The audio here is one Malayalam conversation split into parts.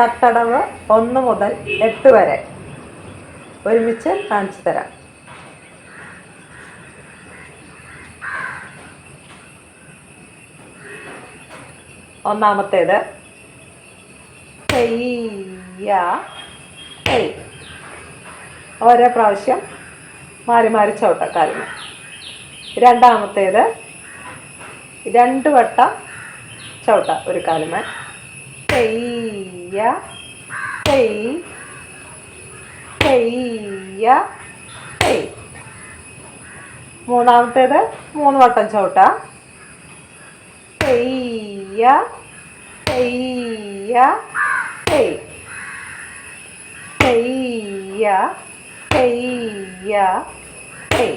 തട്ടടവ് ഒന്ന് മുതൽ എട്ട് വരെ. ഒരുമിച്ച് കാണിച്ചു തരാം. ഒന്നാമത്തേത്. ഓരോ പ്രാവശ്യം മാറി മാറി ചവിട്ടക്കാലിന് രണ്ടാമത്തേത്. രണ്ട് വട്ടം ചവിട്ട ഒരു കാലുമേ ചെയ്യ. ചെയ്. ചെയ്യ. ചെയ്. മൂന്നാമത്തേത് മൂന്ന് വട്ടം ചവിട്ട. ചെയ്യ. ചെയ്യ. ചെയ്. ചെയ്യ. ചെയ്യ. ചെയ്.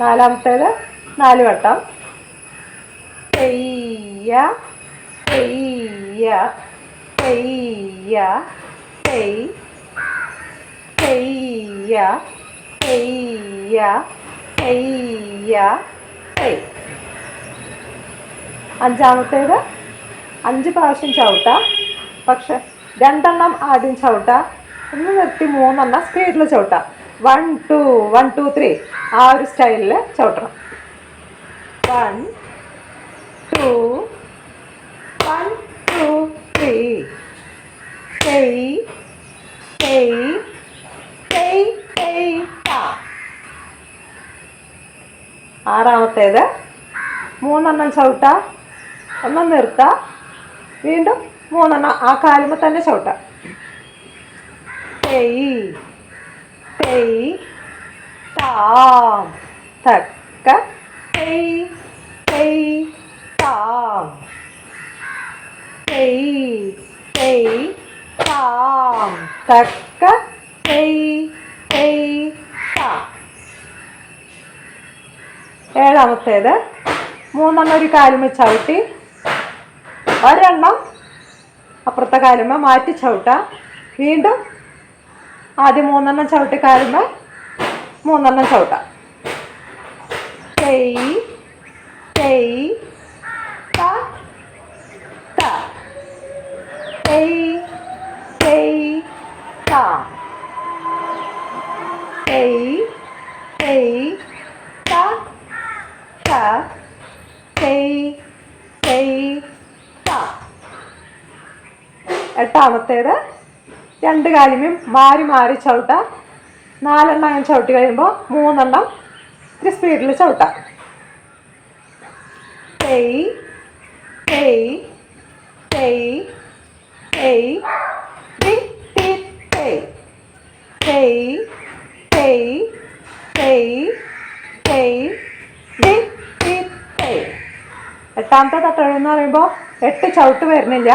നാലാമത്തേത് നാല് വട്ടം. ചെയ്യ. ചെയ്യ. ചെയ്യ ചെയ് ചെയ്യ ചെയ്യ ചെയ്യ ചെയ് അഞ്ചാമത്തേത് അഞ്ച് പ്രാവശ്യം ചവിട്ട. പക്ഷെ രണ്ടെണ്ണം ആദ്യം ചവിട്ട. ഒന്ന് നിർത്തി മൂന്നെണ്ണം സ്പീഡിൽ ചവിട്ട. One two one two three ആ ഒരു സ്റ്റൈലിൽ ചവിട്ടണം. One two one two three ചെയ് ചെയ് ചെയ് ചെയ് ടാ ആറാമത്തേത്. മൂന്നെണ്ണം ചവിട്ട. ഒന്ന് നിർത്ത. വീണ്ടും മൂന്നെണ്ണം ആ കാലുമ്പോൾ തന്നെ ചവിട്ട. തെയ് തെയ് താം. തക്ക. തെയ് തെയ് താം. തെയ് തെയ് താം. തക്ക തെയ് തെയ് താം ഏഴാമത്തേത്. മൂന്നെണ്ണം ഒരു കാലുമ ചവിട്ടി. ഒരെണ്ണം അപ്പുറത്തെ കാലുമ മാറ്റി ചവിട്ട. വീണ്ടും ആദ്യം മൂന്നെണ്ണം ചവിട്ടി കാലുമ മൂന്നെണ്ണം ചവിട്ട. തെയ് തെയ് ത ത തെയ് തെയ് ത തെയ് തെയ് ത ത തെയ് തെയ് ത എട്ടാമത്തേത്. രണ്ട് കാലിമയും മാറി മാറി ചവിട്ട. നാലെണ്ണം അങ്ങനെ ചവിട്ടി കഴിയുമ്പോൾ മൂന്നെണ്ണം ഇത്തിരി സ്പീഡിൽ ചവിട്ടാം. തെയ് തെയ് തെയ് തെയ് തെയ് തെയ് തെയ് എട്ടാമത്തെ തട്ടഴ് എന്ന് പറയുമ്പോൾ എട്ട് ചവിട്ട് വരുന്നില്ല.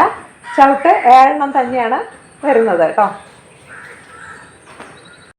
ചവിട്ട് ഏഴെണ്ണം തന്നെയാണ് വരുന്നത് കേട്ടോ.